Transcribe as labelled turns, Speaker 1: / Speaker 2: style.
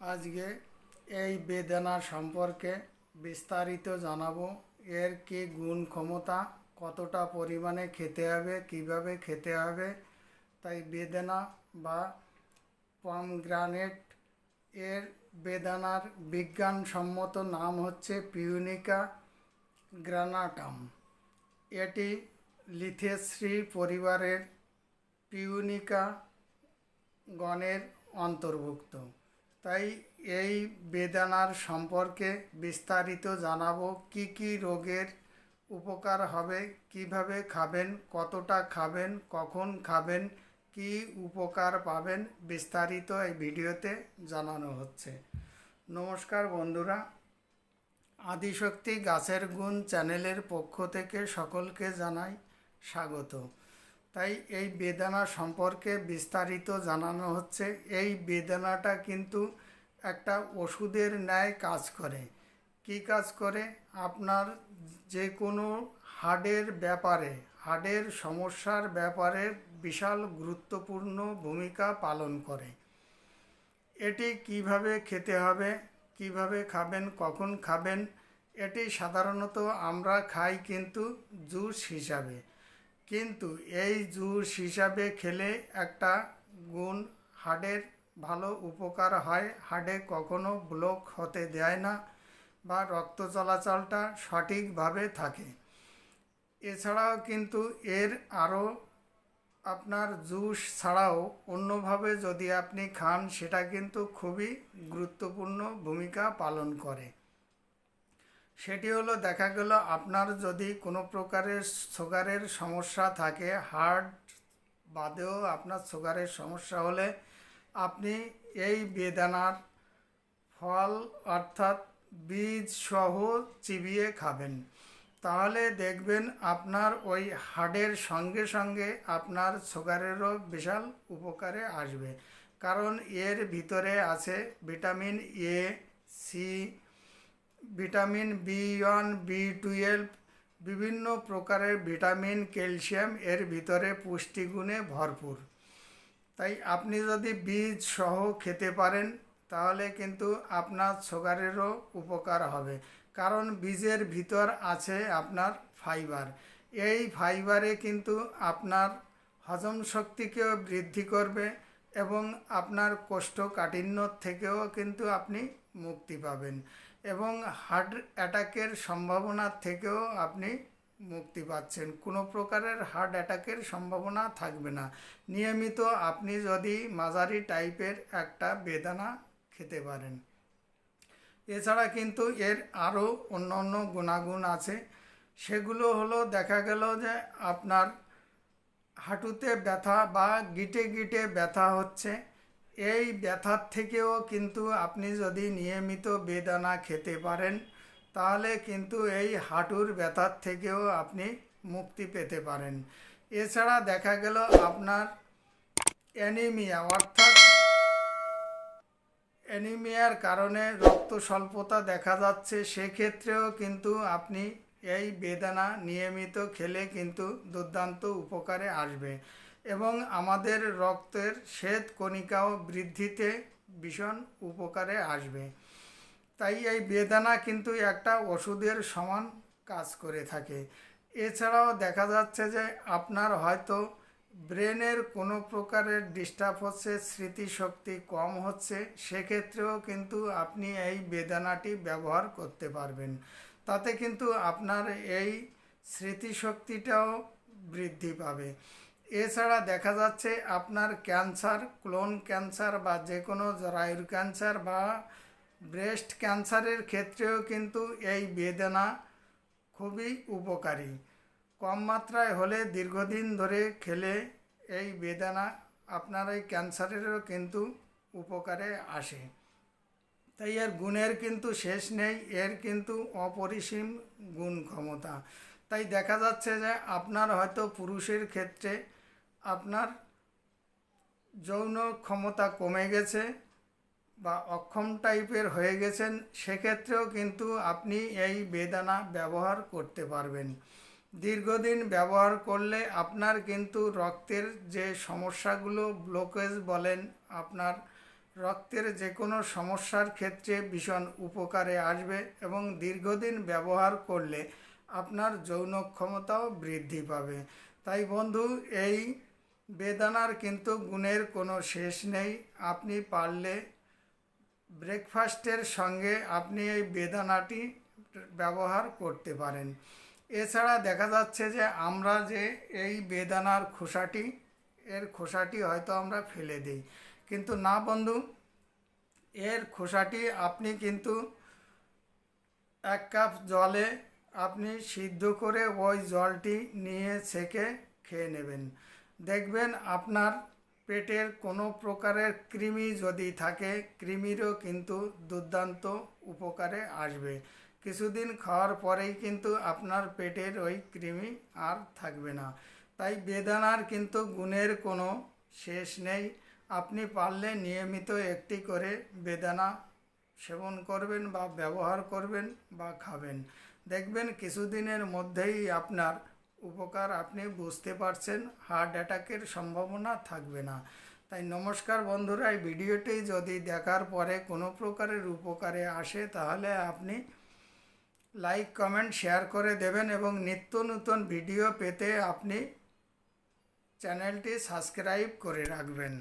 Speaker 1: আজকে এই বেদানা সম্পর্কে বিস্তারিত জানাব। এর কি গুণ ক্ষমতা, কতটা পরিমাণে খেতে হবে, কীভাবে খেতে হবে, তাই বেদানা বা পমগ্রানেট এর বেদানার বিজ্ঞানসম্মত নাম হচ্ছে পিউনিকা গ্রানাটাম। এটি লিথেশ্রী পরিবারের পিউনিকা গণের অন্তর্ভুক্ত। তাই এই বেদানার সম্পর্কে বিস্তারিত জানাব, কি কি রোগের উপকার হবে, কীভাবে খাবেন, কতটা খাবেন, কখন খাবেন, কি উপকার পাবেন, বিস্তারিত এই ভিডিওতে জানানো হচ্ছে। নমস্কার বন্ধুরা, আদিশক্তি গাছের গুণ চ্যানেলের পক্ষ থেকে সকলকে জানাই স্বাগত। তাই এই বেদানা সম্পর্কে বিস্তারিত জানানো হচ্ছে। এই বেদানাটা কিন্তু একটা ওষুধের ন্যায় কাজ করে। কি কাজ করে? আপনার যে কোনো হাড়ের ব্যাপারে, হাড়ের সমস্যার ব্যাপারে বিশাল গুরুত্বপূর্ণ ভূমিকা পালন করে। এটি কীভাবে খেতে হবে, কীভাবে খাবেন, কখন খাবেন, এটি সাধারণত আমরা খাই কিন্তু জুস হিসাবে। কিন্তু এই জুস হিসাবে খেলে একটা গুণ হাড়ের ভালো উপকার হয়। হাড়ে কখনো ব্লক হতে দেয় না বা রক্ত চলাচলটা সঠিকভাবে থাকে। এছাড়াও কিন্তু এর আরও আপনার জুস ছাড়াও অন্যভাবে যদি আপনি খান, সেটা কিন্তু খুবই গুরুত্বপূর্ণ ভূমিকা পালন করে। সেটি হলো দেখা গেল আপনার যদি কোনো প্রকারের সুগারের সমস্যা থাকে, হার্ট বাদেও আপনার সুগারের সমস্যা হলে আপনি এই বেদানার ফল অর্থাৎ বীজ সহ চিবিয়ে খাবেন। তাহলে দেখবেন আপনার ওই হাড়ের সঙ্গে সঙ্গে আপনার সুগারেরও বিশাল উপকারে আসবে। কারণ এর ভিতরে আছে vitamin A C vitamin B one, B twelve বিভিন্ন প্রকারের ভিটামিন, ক্যালসিয়াম এর ভিতরে পুষ্টিগুণে ভরপুর। তাই আপনি যদি বীজ সহ খেতে পারেন, তাহলে কিন্তু আপনার সুগারেরও উপকার হবে। কারণ বীজের ভিতর আছে আপনার ফাইবার। এই ফাইবারে কিন্তু আপনার হজম শক্তিকেও বৃদ্ধি করবে এবং আপনার কোষ্ঠকাঠিন্য থেকেও কিন্তু আপনি মুক্তি পাবেন। এবং হার্ট অ্যাটাকের সম্ভাবনা থেকেও আপনি মুক্তি পাচ্ছেন। কোনো প্রকারের হার্ট অ্যাটাকের সম্ভাবনা থাকবে না। নিয়মিত আপনি যদি মাঝারি টাইপের একটা বেদানা খেতে পারেন। এছাড়া কিন্তু এর আরও অন্য অন্য গুণাগুণ আছে। সেগুলো হলো দেখা গেল যে আপনার হাঁটুতে ব্যথা বা গিটে গিটে ব্যথা হচ্ছে। এই ব্যথার থেকেও কিন্তু আপনি যদি নিয়মিত বেদানা খেতে পারেন, তাহলে কিন্তু এই হাঁটুর ব্যথার থেকেও আপনি মুক্তি পেতে পারেন। এছাড়া দেখা গেল আপনার অ্যানিমিয়া, অর্থাৎ অ্যানিমিয়ার কারণে রক্ত স্বল্পতা দেখা যাচ্ছে, সেক্ষেত্রেও কিন্তু আপনি এই বেদানা নিয়মিত খেলে কিন্তু দুর্দান্ত উপকারে আসবে। এবং আমাদের রক্তের শ্বেত কণিকাও বৃদ্ধিতে ভীষণ উপকারে আসবে। তাই এই বেদানা কিন্তু একটা ওষুধের সমান কাজ করে থাকে। এছাড়াও দেখা যাচ্ছে যে আপনার হয়তো ব্রেনের কোনো প্রকারের ডিস্টার্ব হচ্ছে, স্মৃতিশক্তি কম হচ্ছে, সেক্ষেত্রেও কিন্তু আপনি এই বেদানাটি ব্যবহার করতে পারবেন। তাতে কিন্তু আপনার এই স্মৃতিশক্তিটাও বৃদ্ধি পাবে। এছাড়া দেখা যাচ্ছে আপনার ক্যান্সার, ক্লোন ক্যান্সার বা যে কোনো জরায়ুর ক্যান্সার বা ব্রেস্ট ক্যান্সারের ক্ষেত্রেও কিন্তু এই বেদনা খুবই উপকারী। কম মাত্রায় হলে দীর্ঘদিন ধরে খেলে এই বেদানা আপনার এই ক্যান্সারেরও কিন্তু উপকারে আসে। তাই এর গুণের কিন্তু শেষ নেই, এর কিন্তু অপরিসীম গুণ ক্ষমতা। তাই দেখা যাচ্ছে যে আপনার হয়তো পুরুষের ক্ষেত্রে আপনার যৌন ক্ষমতা কমে গেছে বা অক্ষম টাইপের হয়ে গেছেন, সেক্ষেত্রেও কিন্তু আপনি এই বেদানা ব্যবহার করতে পারবেন। দীর্ঘদিন ব্যবহার করলে আপনার কিন্তু রক্তের যে সমস্যাগুলো, ব্লকেজ বলেন, আপনার রক্তের যে কোনো সমস্যার ক্ষেত্রে ভীষণ উপকারে আসবে এবং দীর্ঘদিন ব্যবহার করলে আপনার যৌন ক্ষমতাও বৃদ্ধি পাবে। তাই বন্ধু, এই বেদানার কিন্তু গুণের কোনো শেষ নেই। আপনি পারলে ব্রেকফাস্টের সঙ্গে আপনি এই বেদানাটি ব্যবহার করতে পারেন। এছাড়া দেখা যাচ্ছে যে আমরা যে এই বেদানার খোসাটি, এর খোসাটি হয়তো আমরা ফেলে দিই। কিন্তু না বন্ধু, এর খোসাটি আপনি কিন্তু এক কাপ জলে আপনি সিদ্ধ করে ওই জলটি নিয়ে ছেঁকে খেয়ে নেবেন। দেখবেন আপনার পেটের কোনো প্রকারের কৃমি যদি থাকে, কৃমিরও কিন্তু দুর্দান্ত উপকারে আসবে। কিছুদিন খাওয়ার পরেই কিন্তু আপনার পেটের ওই কৃমি আর থাকবে না। তাই বেদানার কিন্তু গুণের কোনো শেষ নেই। আপনি পারলে নিয়মিত একটি করে বেদানা সেবন করবেন বা ব্যবহার করবেন বা খাবেন। দেখবেন কিছুদিনের মধ্যেই আপনার উপকার আপনি বুঝতে পারছেন হার্ট অ্যাটাকের সম্ভাবনা থাকবে না। তাই নমস্কার বন্ধুরা, এই ভিডিওটি যদি দেখার পরে কোনো প্রকারের উপকারে আসে, তাহলে আপনি লাইক কমেন্ট শেয়ার করে দেবেন এবং নিত্য নতুন ভিডিও পেতে আপনি চ্যানেলটি সাবস্ক্রাইব করে রাখবেন।